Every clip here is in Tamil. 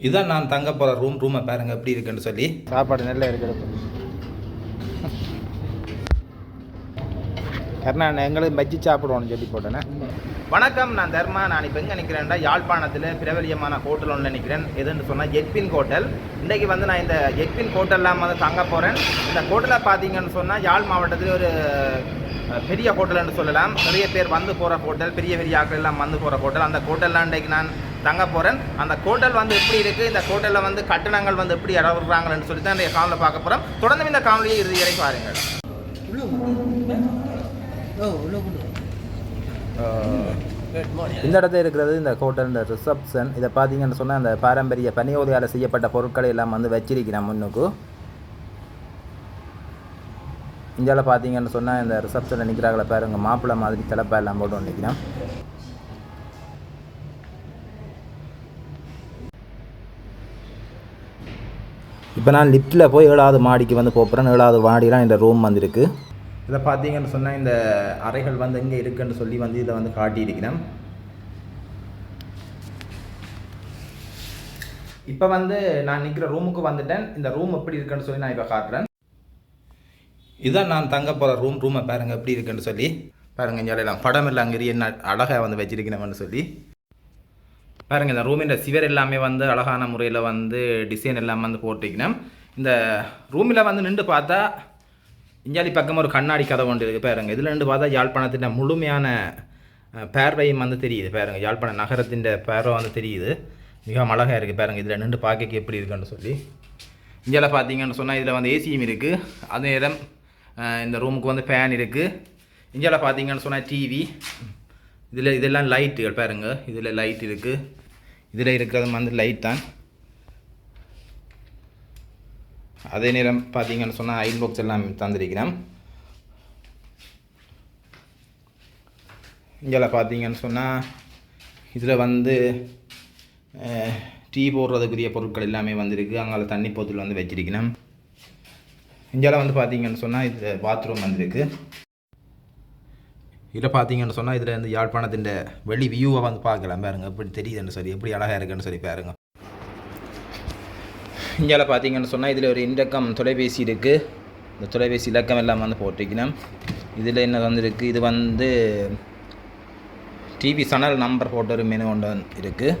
இதான் நான் தங்க போகிற ரூம் ரூமை பாருங்க எப்படி இருக்குன்னு சொல்லி. சாப்பாடு நல்லா இருக்குது கர்நாடகா எங்களுக்கு பஜ்ஜி சாப்பிடுவோம்னு சொல்லி போட்டேனே. வணக்கம் நான் தர்மா. நான் இப்போ எங்கே நிற்கிறேன்டா யாழ்ப்பாணத்தில் பிரபலியமான ஹோட்டல் ஒன்று நிற்கிறேன் எதுன்னு சொன்னால் ஜெட்பின் ஹோட்டல். இன்றைக்கி வந்து நான் இந்த ஜெட்பின் ஹோட்டல்லாம் வந்து தங்க போகிறேன் இந்த ஹோட்டலை பார்த்தீங்கன்னு சொன்னால் யாழ் மாவட்டத்தில் ஒரு பெரிய ஹோட்டல்னு சொல்லலாம். நிறைய பேர் வந்து போகிற ஹோட்டல் பெரிய பெரிய ஆட்கள் எல்லாம் வந்து போகிற ஹோட்டல். அந்த ஹோட்டல்லாம் இன்றைக்கு நான் தங்க போகிறேன் அந்த ஹோட்டல் வந்து எப்படி இருக்குது இந்த ஹோட்டலில் வந்து கட்டணங்கள் வந்து எப்படி இடவுறாங்கன்னு சொல்லி தான் இந்த காணொலியில் பார்க்க போகிறோம் தொடர்ந்து இந்த காணொலியை இறுதி வரைக்கும் பாருங்கள். இந்த இடத்துல இருக்கிறது இந்த ஹோட்டல் இந்த ரிசப்ஷன். இதை பார்த்தீங்கன்னு சொன்னால் அந்த பாரம்பரிய பனியோதையால் செய்யப்பட்ட பொருட்களை எல்லாம் வந்து வச்சிருக்கிறேன் முன்னுக்கு. இந்தியாவில் பார்த்தீங்கன்னு சொன்னால் இந்த ரிசப்ஷனில் நிற்கிறாங்கள பாருங்க மாப்பிள்ளை மாதிரி திலப்பா எல்லாம் போட்டு நிற்கிறேன் இப்போ நான் லிஃப்ட்டில் போய் ஏழாவது மாடிக்கு வந்து போகிறேன் ஏழாவது மாடிலாம் இந்த ரூம் வந்திருக்கு. இதை பார்த்தீங்கன்னு சொன்னால் இந்த அறைகள் வந்து எங்கே இருக்குன்னு சொல்லி வந்து இதை வந்து காட்டியிருக்கிறேன். இப்போ வந்து நான் நிற்கிற ரூமுக்கு வந்துட்டேன். இந்த ரூம் எப்படி இருக்குன்னு சொல்லி நான் இப்போ காட்டுறேன். இதான் நான் தங்க போகிற ரூம் ரூமை பாருங்க எப்படி இருக்குன்னு சொல்லி. பாருங்க இங்கே எல்லாம் படம் இல்லை அங்கே என்ன அழகாக வந்து வச்சிருக்கணும்னு சொல்லி. பாருங்க இந்த ரூமின் சிவர் எல்லாமே வந்து அழகான முறையில் வந்து டிசைன் எல்லாம் வந்து போட்டிருக்கணும் இந்த ரூமில் வந்து நின்று பார்த்தா இஞ்சாலி பக்கம் ஒரு கண்ணாடி கதை ஒன்று இருக்குது பாருங்க. இதில் நின்று பார்த்தா யாழ்ப்பாணத்தின் முழுமையான பேர்வையும் வந்து தெரியுது பாருங்க. யாழ்ப்பாண நகரத்தின் பேர்வை வந்து தெரியுது. மிக அழகாக இருக்குது பாருங்க. இதில் நின்று பார்க்க எப்படி இருக்குன்னு சொல்லி. இந்தியாவில் பார்த்தீங்கன்னு சொன்னால் இதில் வந்து ஏசியும் இருக்குது அதே நேரம் இந்த ரூமுக்கு வந்து ஃபேன் இருக்குது இந்தியாவில் பார்த்தீங்கன்னு சொன்னால் டிவி இதில் இதெல்லாம் லைட்டுகள் பாருங்கள் இதில் லைட் இருக்குது இதில் இருக்கிறது வந்து லைட் தான். அதே நேரம் பார்த்தீங்கன்னு சொன்னால் அயன் பாக்ஸ் எல்லாம் தந்திருக்கிறேன். இங்கே பார்த்தீங்கன்னு சொன்னால் இதில் வந்து டீ போடுறதுக்குரிய பொருட்கள் எல்லாமே வந்திருக்கு. அங்கே தண்ணி போத்தல் வந்து வச்சிருக்கிறேன். இந்தியாவில் வந்து பார்த்தீங்கன்னு சொன்னால் இதில் பாத்ரூம் வந்திருக்கு. இதில் பார்த்தீங்கன்னு சொன்னால் இதில் வந்து யாழ்ப்பாணத்தின் வெளி வியூவை வந்து பார்க்கலாம் பாருங்கள் எப்படி தெரியுதுன்னு சொல்லி எப்படி அழகாக இருக்குன்னு சொல்லி பாருங்கள் இந்தியாவில் பார்த்தீங்கன்னு சொன்னால் இதில் ஒரு இண்டக்கம் தொலைபேசி இருக்குது இந்த தொலைபேசி இலக்கம் எல்லாம் வந்து போட்டிருக்கணும். இதில் என்ன வந்துருக்கு? இது வந்து டிவி சனல் நம்பர் போட்ட ஒரு மெனு ஒன்று இருக்குது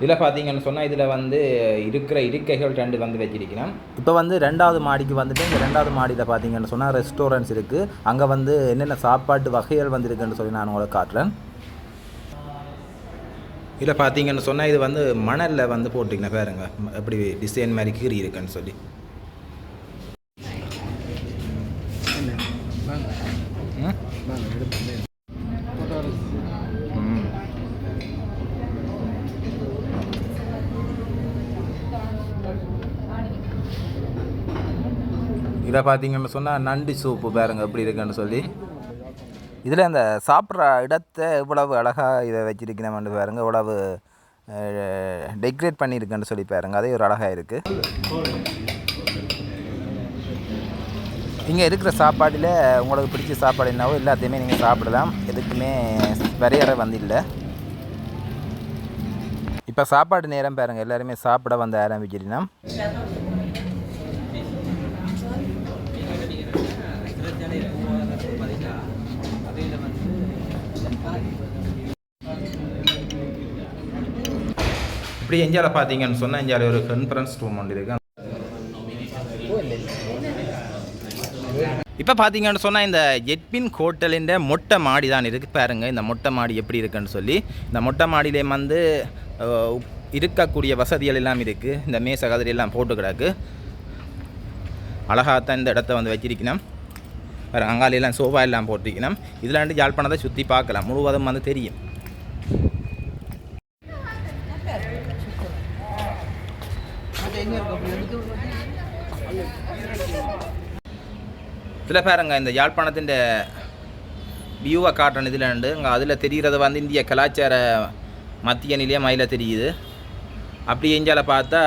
இதில் பார்த்தீங்கன்னு சொன்னால் இதில் வந்து இருக்கிற இருக்கைகள் ரெண்டு வந்து வச்சிருக்கிறேன் இப்போ வந்து ரெண்டாவது மாடிக்கு வந்துட்டு இந்த ரெண்டாவது மாடியில் பார்த்தீங்கன்னு சொன்னால் ரெஸ்டாரண்ட்ஸ் இருக்குது அங்கே வந்து என்னென்ன சாப்பாட்டு வகைகள் வந்துருக்குன்னு சொல்லி நான் உங்களுக்கு காட்டுறேன். இதில் பார்த்தீங்கன்னு சொன்னால் இது வந்து மணலில் வந்து போட்டிருக்கேன் பாருங்க. எப்படி டிசைன் மாதிரி கீறி இருக்குன்னு சொல்லி. இதை பார்த்தீங்கன்னு சொன்னால் நண்டு சூப்பு பாருங்க எப்படி இருக்குன்னு சொல்லி. இதில் இந்த சாப்பிட்ற இடத்தை எவ்வளவு அழகாக இதை வச்சிருக்கணும்னு பாருங்கள் எவ்வளவு டெக்ரேட் பண்ணியிருக்கேன்னு சொல்லி பாருங்கள் அதே ஒரு அழகாக இருக்குது இங்கே இருக்கிற சாப்பாடில் உங்களுக்கு பிடிச்ச சாப்பாடு என்னவோ எல்லாத்தையுமே நீங்கள் சாப்பிடலாம். எதுக்குமே வரையறை வந்து இல்லை இப்போ சாப்பாடு நேரம் பாருங்கள் எல்லாருமே சாப்பிட வந்து ஆரம்பிச்சிருந்தோம் இப்படி எஞ்சால பார்த்தீங்கன்னு சொன்னால் எஞ்சால ஒரு கன்ஃபரன்ஸ் ரூம் ஒன்று இருக்கு. இப்போ பார்த்தீங்கன்னு சொன்னால் இந்த எட்பின் ஹோட்டலின் மொட்டை மாடி தான் இருக்குது பாருங்கள் இந்த மொட்டை மாடி எப்படி இருக்குன்னு சொல்லி. இந்த மொட்டை மாடியிலே வந்து இருக்கக்கூடிய வசதிகள் எல்லாம் இருக்குது இந்த மேச கதிரி எல்லாம் போட்டு கிடக்கு அழகாகத்தான் இந்த இடத்த வந்து வச்சிருக்கணும். வேறு அங்காலையெல்லாம் சோஃபா எல்லாம் போட்டிருக்கணும். இதில் வந்து யாழ்ப்பாணத்தை சுற்றி பார்க்கலாம். முழுவதும் வந்து தெரியும். இதில் பாருங்க இந்த யாழ்ப்பாணத்தின் வியூவை காட்டுறேன் இதில் உண்டு அங்கே அதில் தெரிகிறது வந்து இந்திய கலாச்சார மத்திய நிலையம் அதில் தெரியுது. அப்படி எஞ்சால பார்த்தா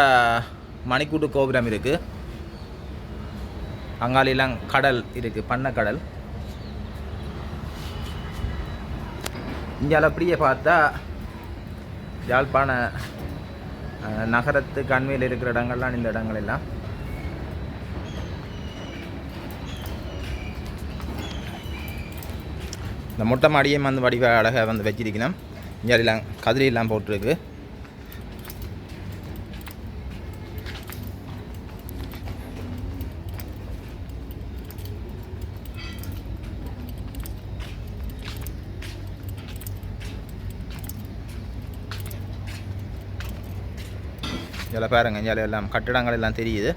மணிக்கூட்டு கோபுரம் இருக்குது அங்காலிலாம் கடல் இருக்குது பண்ணை கடல் அப்படியே பார்த்தா யாழ்ப்பாண நகரத்து கண்மையில் இருக்கிற இடங்கள்லாம் இந்த இடங்கள் எல்லாம். இந்த மொட்டை மாடியும் வந்து வடிவ அழகாக வந்து வச்சிருக்கணும். இங்கெல்லாம் கதிரியெல்லாம் கதிரி எல்லாம் போட்டிருக்கு. இதில் பாருங்கள் இங்கே எல்லாம் கட்டிடங்கள் எல்லாம் தெரியுது.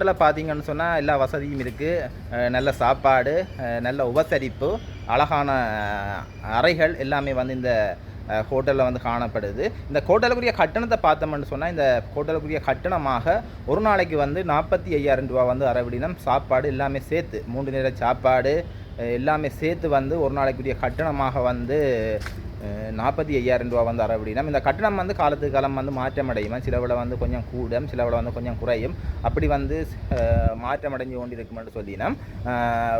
ஹோட்டலில் பார்த்தீங்கன்னு சொன்னால் எல்லா வசதியும் இருக்குது நல்ல சாப்பாடு நல்ல உபசரிப்பு அழகான அறைகள் எல்லாமே வந்து இந்த ஹோட்டலில் வந்து காணப்படுது. இந்த ஹோட்டலுக்குரிய கட்டணத்தை பார்த்தோம்னு சொன்னால் இந்த ஹோட்டலுக்குரிய கட்டணமாக ஒரு நாளைக்கு வந்து நாற்பத்தி ஐயாயிரம் ரூபா வந்து அறவிடினம் சாப்பாடு எல்லாமே சேர்த்து மூன்று நேர சாப்பாடு எல்லாமே சேர்த்து வந்து ஒரு நாளைக்குரிய கட்டணமாக வந்து நாற்பத்தி ஐயாயிரம் ரூபா வந்து அப்படின்னா இந்த கட்டணம் வந்து காலத்துக்கு காலம் வந்து மாற்றமடையும். சிலவில் வந்து கொஞ்சம் கூடும் சிலவில் வந்து கொஞ்சம் குறையும். அப்படி வந்து மாற்றம் மாற்றமடைஞ்சு கொண்டிருக்குமென்று சொல்லினா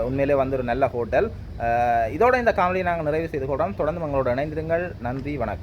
உண்மையிலே வந்து ஒரு நல்ல ஹோட்டல். இதோட இந்த காமெடியை நாங்கள் நிறைவு செய்து கொள்கிறோம். தொடர்ந்து உங்களோட இணைந்திருங்கள். நன்றி வணக்கம்.